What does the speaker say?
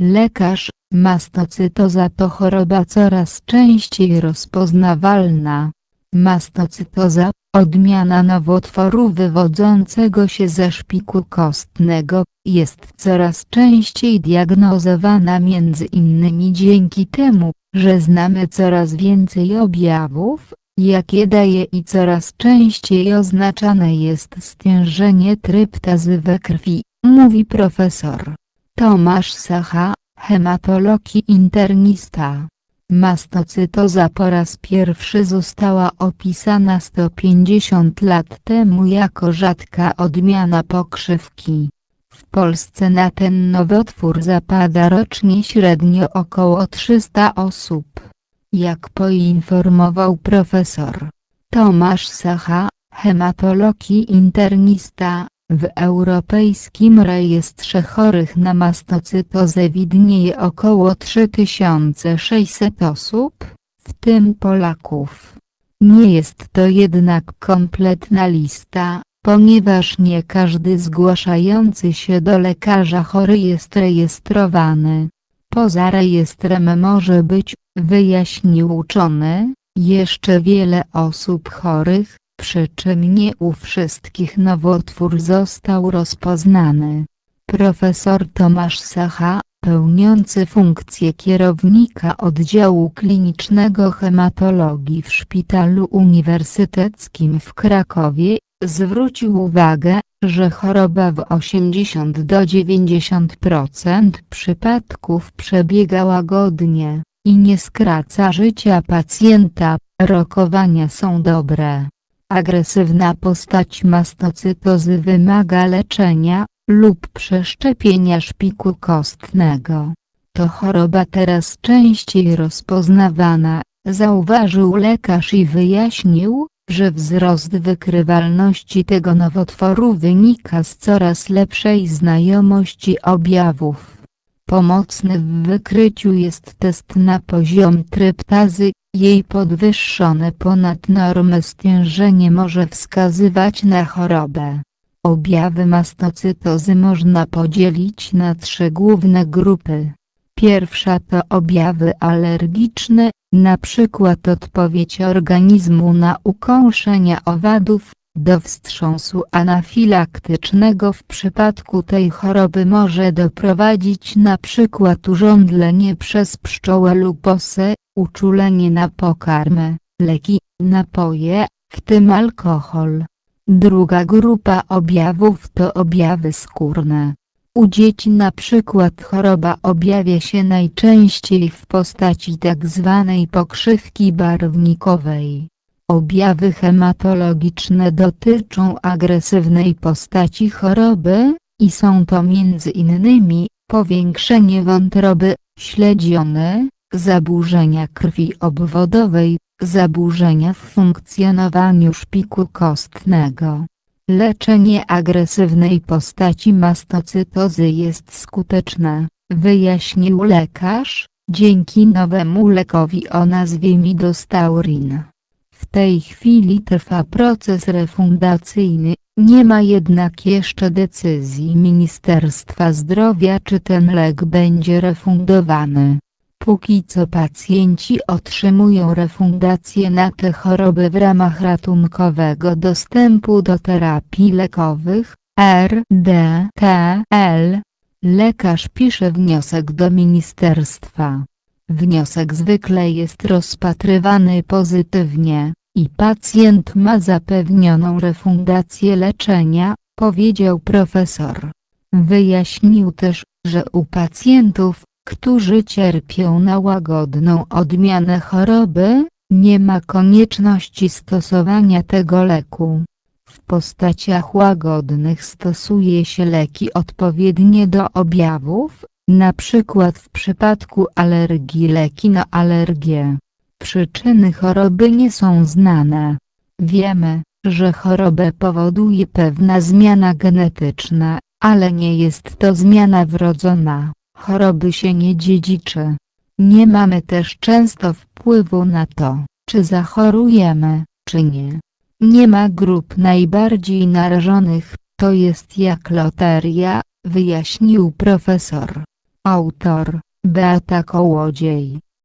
Lekarz, mastocytoza to choroba coraz częściej rozpoznawalna. Mastocytoza, odmiana nowotworu wywodzącego się ze szpiku kostnego, jest coraz częściej diagnozowana między innymi dzięki temu, że znamy coraz więcej objawów, jakie daje i coraz częściej oznaczane jest stężenie tryptazy we krwi, mówi profesor Tomasz Sacha, hematolog i internista. Mastocytoza po raz pierwszy została opisana 150 lat temu jako rzadka odmiana pokrzywki. W Polsce na ten nowotwór zapada rocznie średnio około 300 osób. Jak poinformował profesor Tomasz Sacha, hematolog i internista, w Europejskim Rejestrze Chorych na mastocytozę widnieje około 3600 osób, w tym Polaków. Nie jest to jednak kompletna lista, ponieważ nie każdy zgłaszający się do lekarza chory jest rejestrowany. Poza rejestrem może być, wyjaśnił uczony, jeszcze wiele osób chorych, przy czym nie u wszystkich nowotwór został rozpoznany. Profesor Tomasz Sacha, pełniący funkcję kierownika oddziału klinicznego hematologii w Szpitalu Uniwersyteckim w Krakowie, zwrócił uwagę, że choroba w 80 do 90% przypadków przebiega łagodnie i nie skraca życia pacjenta, rokowania są dobre. Agresywna postać mastocytozy wymaga leczenia, lub przeszczepienia szpiku kostnego. To choroba teraz częściej rozpoznawana, zauważył lekarz i wyjaśnił, że wzrost wykrywalności tego nowotworu wynika z coraz lepszej znajomości objawów. Pomocny w wykryciu jest test na poziom tryptazy, jej podwyższone ponad normę stężenie może wskazywać na chorobę. Objawy mastocytozy można podzielić na trzy główne grupy. Pierwsza to objawy alergiczne, przykład odpowiedź organizmu na ukąszenia owadów, do wstrząsu anafilaktycznego w przypadku tej choroby może doprowadzić przykład urządlenie przez pszczołę lub osę, uczulenie na pokarmy, leki, napoje, w tym alkohol. Druga grupa objawów to objawy skórne. U dzieci na przykład choroba objawia się najczęściej w postaci tzw. Tak pokrzywki barwnikowej. Objawy hematologiczne dotyczą agresywnej postaci choroby, i są to innymi, powiększenie wątroby, śledziony, zaburzenia krwi obwodowej, zaburzenia w funkcjonowaniu szpiku kostnego. Leczenie agresywnej postaci mastocytozy jest skuteczne, wyjaśnił lekarz, dzięki nowemu lekowi o nazwie Midostaurin. Tej chwili trwa proces refundacyjny, nie ma jednak jeszcze decyzji Ministerstwa Zdrowia czy ten lek będzie refundowany. Póki co pacjenci otrzymują refundację na te choroby w ramach ratunkowego dostępu do terapii lekowych, RDTL. Lekarz pisze wniosek do ministerstwa. Wniosek zwykle jest rozpatrywany pozytywnie, i pacjent ma zapewnioną refundację leczenia, powiedział profesor. Wyjaśnił też, że u pacjentów, którzy cierpią na łagodną odmianę choroby, nie ma konieczności stosowania tego leku. W postaciach łagodnych stosuje się leki odpowiednie do objawów, na przykład w przypadku alergii leki na alergię. Przyczyny choroby nie są znane. Wiemy, że chorobę powoduje pewna zmiana genetyczna, ale nie jest to zmiana wrodzona. Choroby się nie dziedziczy. Nie mamy też często wpływu na to, czy zachorujemy, czy nie. Nie ma grup najbardziej narażonych, to jest jak loteria, wyjaśnił profesor. Autor Beata Kołodziej